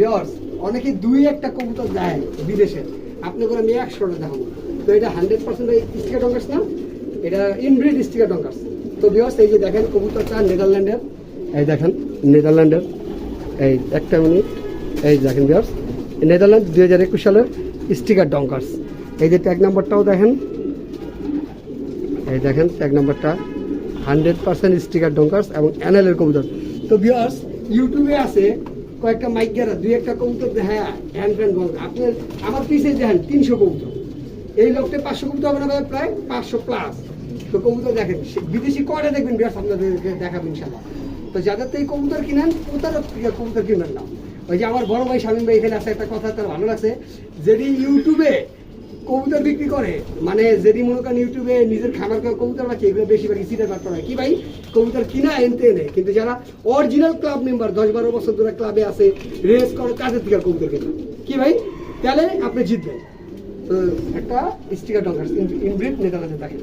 Viewers অনেকে দুই একটা কবুতর দেয় বিদেশে। আপনি করে আমি একশোটা দেখাবো তো এটা হান্ড্রেড পার্সেন্ট স্টিকার ডঙ্কার্স না, এটা ইনব্রিড স্টিকার ডঙ্কার্স তো ভিওর্স এই যে দেখেন কবুতরটা নেদারল্যান্ডের এই দেখেন নেদারল্যান্ডের এই একটা মিনিট, এই দেখেন ভিওর্স নেদারল্যান্ড দুই হাজার একুশ সালের স্টিকার ডঙ্কার্স এই যে ট্যাগ নাম্বারটাও দেখেন। এই দেখেন ট্যাগ নাম্বারটা হান্ড্রেড পার্সেন্ট স্টিকার ডঙ্কার্স এবং অ্যানেলের কবুতর। তো ভিউয়ার্স ইউটিউবে আছে কয়েকটা মাইক গেরা, দুই একটা কবুতর হ্যাঁ হ্যান্ড ফ্যান বল আপনি আমার পিছিয়ে দেখেন, তিনশো কবুতর। এই লোকটা পাঁচশো কবুতর হবে না প্রায় পাঁচশো প্লাস তো কবুতর দেখেন বিদেশি কয়টা দেখবেন, বিরাট আপনাদেরকে দেখাবেন ইনশাল্লাহ তো যাদের তো এই কবুতর কিনেন প্রতারক কবুতর কিনেন না। ওই যে আমার বড় ভাই স্বামী ভাই এখানে আছে, একটা কথা তার ভালো লাগছে। যদি ইউটিউবে কবুতর বিক্রি করে? মানে যেদিন মনে করেন ইউটিউবে নিজের খাওয়া কবুতর রাখে এগুলো বেশিরভাগ সিটে ব্যাপার হয়। কি ভাই? কবুতর কিনা এনতে এনে কিন্তু যারা অরিজিনাল ক্লাব মেম্বার দশ বারো বছর ধরে ক্লাবে আছে রেস করে কাজের থেকে কবুতর কিনা কি ভাই? তাহলে আপনি জিতবেন। তো একটা স্টিকার ডঙ্কার ইনব্রিড নেতাদের দেখেন।